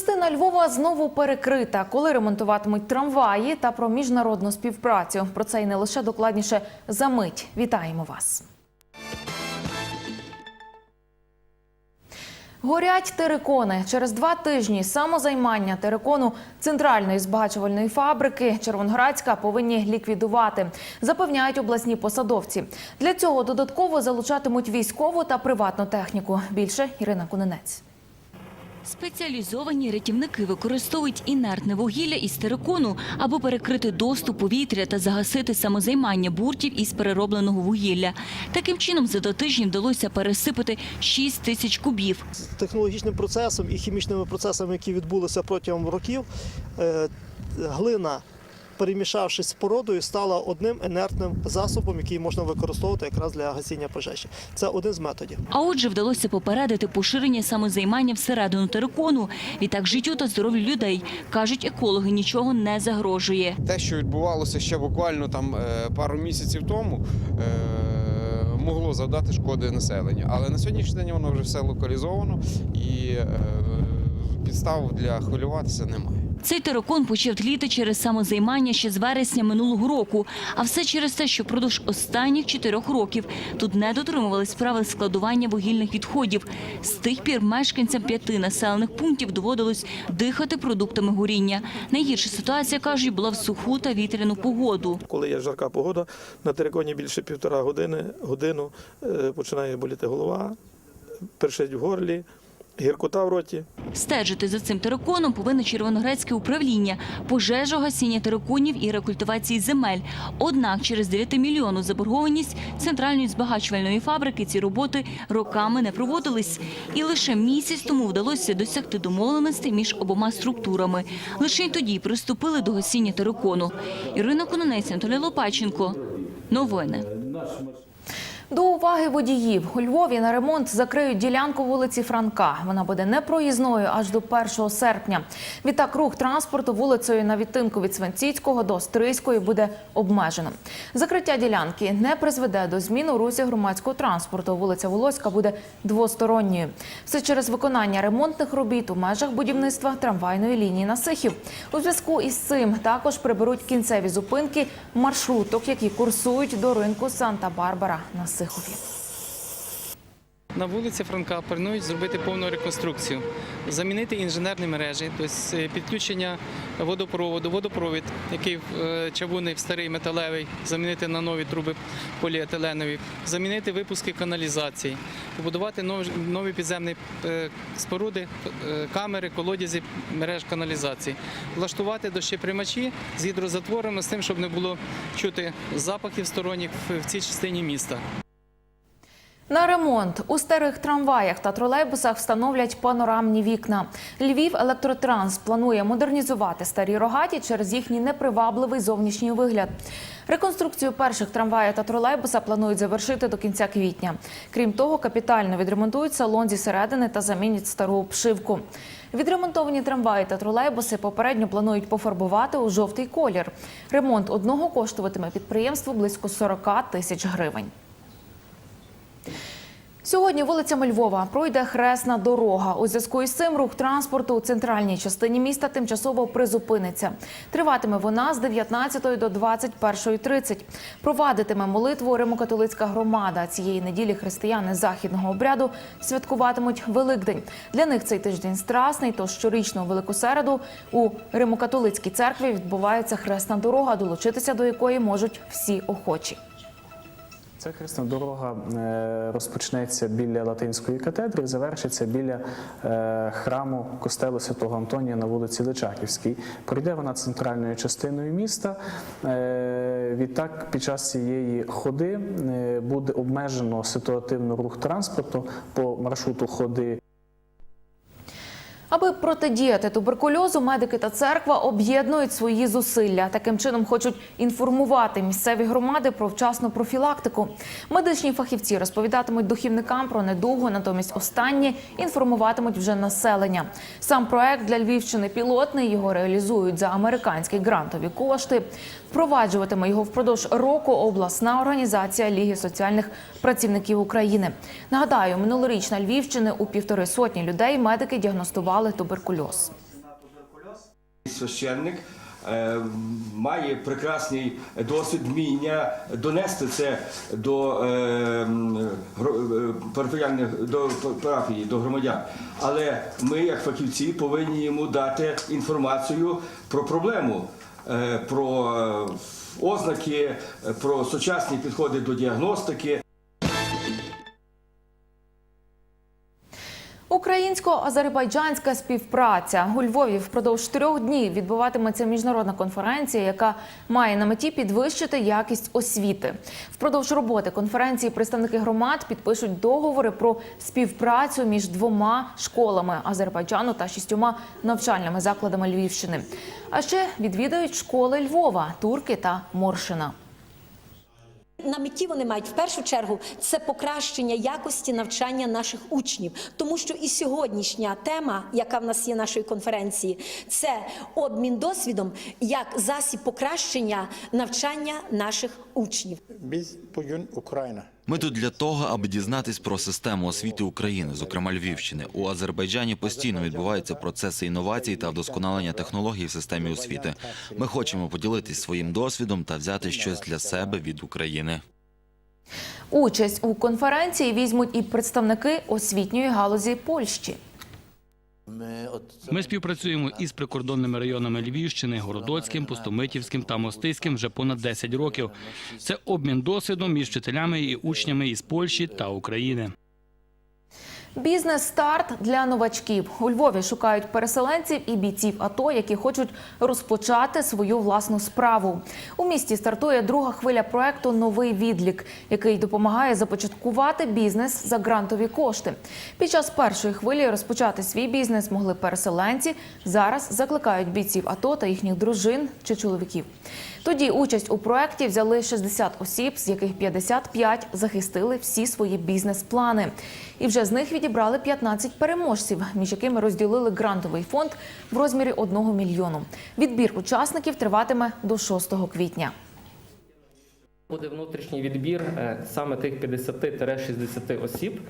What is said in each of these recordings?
Частина Львова знову перекрита, коли ремонтуватимуть трамваї та про міжнародну співпрацю. Про це і не лише докладніше за мить. Вітаємо вас. Горять терикони. Через два тижні самозаймання терикону центральної збагачувальної фабрики Червонградська повинні ліквідувати, запевняють обласні посадовці. Для цього додатково залучатимуть військову та приватну техніку. Більше Ірина Кунинець. Спеціалізовані рятівники використовують інертне вугілля із терикону, аби перекрити доступ повітря та загасити самозаймання буртів із переробленого вугілля. Таким чином, за два тижні вдалося пересипати 6 тисяч кубів. з технологічним процесом і хімічними процесами, які відбулися протягом років, е, глина, перемішавшись з породою, стала одним інертним засобом, який можна використовувати якраз для гасіння пожежі. Це один з методів. А отже, вдалося попередити поширення самозаймання всередину терикону. Відтак життю та здоров'ю людей, кажуть екологи, нічого не загрожує. те, що відбувалося ще буквально там е, пару місяців тому, е, могло завдати шкоди населенню. Але на сьогоднішній день воно вже все локалізовано і е, підстав для хвилюватися немає. Цей терикон почав тліти через самозаймання ще з вересня минулого року. А все через те, що впродовж останніх чотирьох років тут не дотримувались правил складування вугільних відходів. З тих пір мешканцям п'яти населених пунктів доводилось дихати продуктами горіння. Найгірша ситуація, кажуть, була в суху та вітряну погоду. Коли є жарка погода, на териконі більше півтора години, годину е, починає боліти голова, першить в горлі, гіркота в роті. Стежити за цим териконом повинно Червоноградське управління пожежогасіння териконів і рекультивації земель. Однак через 9 мільйонів заборгованість центральної збагачувальної фабрики ці роботи роками не проводились. І лише місяць тому вдалося досягти домовленості між обома структурами. Лише й тоді приступили до гасіння терикону. Ірина Кононець, Анатолій Лопаченко. Новини. До уваги водіїв у Львові на ремонт закриють ділянку вулиці Франка. Вона буде непроїзною аж до 1 серпня. Відтак рух транспорту вулицею на відтинку від Свинціцького до Стрийської буде обмежено. Закриття ділянки не призведе до змін у русі громадського транспорту. Вулиця Волоська буде двосторонньою. Все через виконання ремонтних робіт у межах будівництва трамвайної лінії на Сихів. У зв'язку із цим також приберуть кінцеві зупинки маршруток, які курсують до ринку Санта-Барбара на Сихові. На вулиці Франка планують зробити повну реконструкцію, замінити інженерні мережі, тобто е, підключення водопроводу, водопровід, який е, чавунний старий металевий, замінити на нові труби поліетиленові, замінити випуски каналізації, побудувати нові, підземні е, споруди, камери, колодязі мереж каналізації, влаштувати дощеприймачі з гідрозатворами з тим, щоб не було чути запахів сторонніх в цій частині міста. На ремонт у старих трамваях та тролейбусах встановлять панорамні вікна. Львів електротранс планує модернізувати старі рогаті через їхній непривабливий зовнішній вигляд. Реконструкцію перших трамвая та тролейбуса планують завершити до кінця квітня. Крім того, капітально відремонтують салон зі середини та замінять стару обшивку. Відремонтовані трамваї та тролейбуси попередньо планують пофарбувати у жовтий колір. Ремонт одного коштуватиме підприємству близько 40 тисяч гривень. Сьогодні вулицями Львова пройде хресна дорога. У зв'язку із цим рух транспорту у центральній частині міста тимчасово призупиниться. Триватиме вона з 19 до 21.30. Провадитиме молитву Римокатолицька громада. Цієї неділі християни західного обряду святкуватимуть Великдень. Для них цей тиждень страсний. Тож щорічну велику середу у Римокатолицькій церкві відбувається хресна дорога, долучитися до якої можуть всі охочі. Ця хресна дорога е, розпочнеться біля латинської катедри, і завершиться біля е, храму костелу святого Антонія на вулиці Личаківській. Пройде вона центральною частиною міста. Е, Відтак, під час цієї ходи буде обмежено ситуативно рух транспорту по маршруту ходи Аби протидіяти туберкульозу, медики та церква об'єднують свої зусилля. Таким чином хочуть інформувати місцеві громади про вчасну профілактику. Медичні фахівці розповідатимуть духівникам про недугу, натомість останні інформуватимуть вже населення. Сам проект для Львівщини пілотний. Його реалізують за американські грантові кошти. Впроваджуватиме його впродовж року обласна організація Ліги соціальних працівників України. Нагадаю, минулоріч на Львівщини у півтори сотні людей медики діагностували туберкульоз. Священник е, має прекрасний досвід вміння донести це до е, гро- е, парафіяльних до парафії, до громадян. Але ми, як фахівці, повинні йому дати інформацію про проблему, е, про е, ознаки, е, про сучасні підходи до діагностики. Українсько-азербайджанська співпраця у Львові впродовж трьох днів відбуватиметься міжнародна конференція, яка має на меті підвищити якість освіти. Впродовж роботи конференції представники громад підпишуть договори про співпрацю між двома школами Азербайджану та шістьома навчальними закладами Львівщини. А ще відвідають школи Львова, Турки та Моршина. На меті вони мають в першу чергу це покращення якості навчання наших учнів, тому що і сьогоднішня тема, яка в нас є нашої конференції, це обмін досвідом як засіб покращення навчання наших учнів. Біз Україна. Ми тут для того, аби дізнатись про систему освіти України, зокрема Львівщини. У Азербайджані постійно відбуваються процеси інновацій та вдосконалення технологій в системі освіти. Ми хочемо поділитись своїм досвідом та взяти щось для себе від України. Участь у конференції візьмуть і представники освітньої галузі Польщі. Ми співпрацюємо із прикордонними районами Львівщини, Городоцьким, Пустомитівським та Мостиським вже понад 10 років. Це обмін досвідом між вчителями і учнями із Польщі та України. Бізнес-старт для новачків у Львові шукають переселенців і бійців АТО, які хочуть розпочати свою власну справу. У місті стартує друга хвиля проекту Новий відлік, який допомагає започаткувати бізнес за грантові кошти. Під час першої хвилі розпочати свій бізнес могли переселенці. Зараз закликають бійців АТО та їхніх дружин чи чоловіків. Тоді участь у проекті взяли 60 осіб, з яких 55 захистили всі свої бізнес-плани. І вже з них відібрали 15 переможців, між якими розділили грантовий фонд в розмірі 1 мільйону. Відбір учасників триватиме до 6 квітня. Буде внутрішній відбір е, саме тих 50-60 осіб,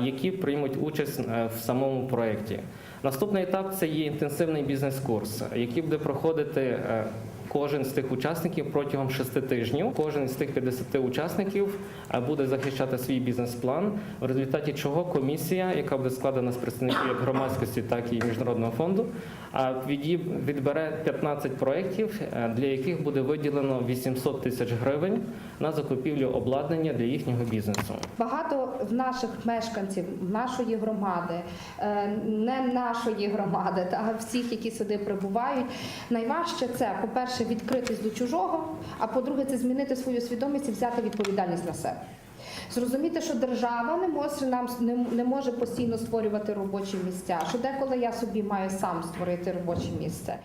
які приймуть участь е, в самому проєкті. Наступний етап це є інтенсивний бізнес-курс, який буде проходити е, кожен з тих учасників протягом 6 тижнів. Кожен з тих 50 учасників е, буде захищати свій бізнес-план, в результаті чого комісія, яка буде складена з представників як громадськості, так і міжнародного фонду, відбере 15 проєктів, е, для яких буде виділено 800 тисяч гривень на закупівлю обладнання для їхнього бізнесу. Багато в наших мешканців, нашої громади, е, не нашої громади, та всіх, які сюди прибувають. Найважче це, по-перше, відкритись до чужого, а по-друге, це змінити свою свідомість і взяти відповідальність на себе. Зрозуміти, що держава не може нам не може постійно створювати робочі місця, що деколи я собі маю сам створити робоче місце.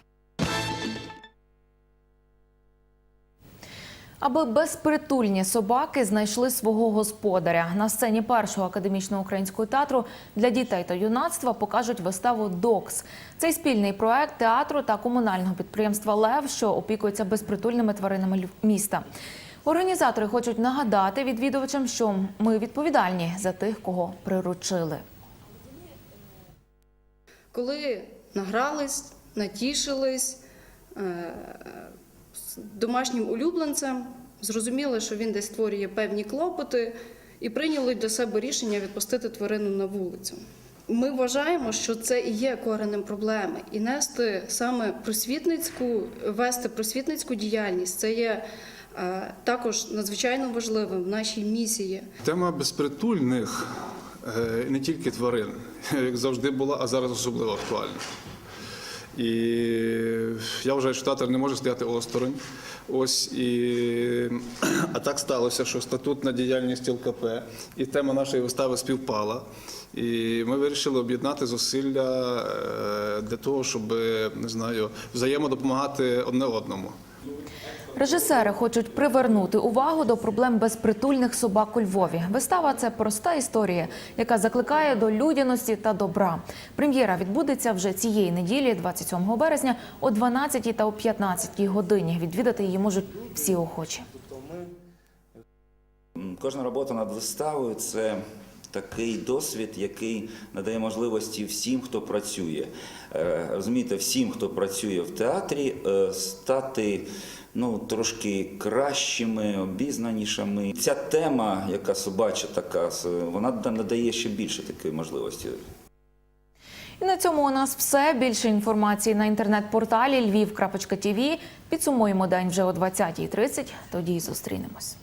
Аби безпритульні собаки знайшли свого господаря на сцені першого академічного українського театру для дітей та юнацтва покажуть виставу Докс. Цей спільний проект театру та комунального підприємства Лев, що опікується безпритульними тваринами міста. Організатори хочуть нагадати відвідувачам, що ми відповідальні за тих, кого приручили. коли награлись, натішились е, домашнім улюбленцем, зрозуміли, що він десь створює певні клопоти, і прийняли для себе рішення відпустити тварину на вулицю. Ми вважаємо, що це і є коренем проблеми, і нести саме просвітницьку, вести просвітницьку діяльність це є е, також надзвичайно важливим в нашій місії. Тема безпритульних е, не тільки тварин, як завжди була, а зараз особливо актуальна. І я вважаю, що театр не може стояти осторонь. Ось і а так сталося, що статутна діяльність ЛКП і тема нашої вистави співпала. І ми вирішили об'єднати зусилля е, для того, щоб не знаю, взаємодопомагати одне одному. Режисери хочуть привернути увагу до проблем безпритульних собак у Львові. Вистава це проста історія, яка закликає до людяності та добра. Прем'єра відбудеться вже цієї неділі, 27 березня, о 12 та о 15 годині. Відвідати її можуть всі охочі. Кожна робота над виставою це такий досвід, який надає можливості всім, хто працює. Е, Розумієте, всім, хто працює в театрі, е, стати ну, трошки кращими, обізнанішими. Ця тема, яка собача така, вона надає ще більше такої можливості. І на цьому у нас все. Більше інформації на інтернет-порталі lviv.tv. Підсумуємо день вже о 20.30. Тоді й зустрінемось.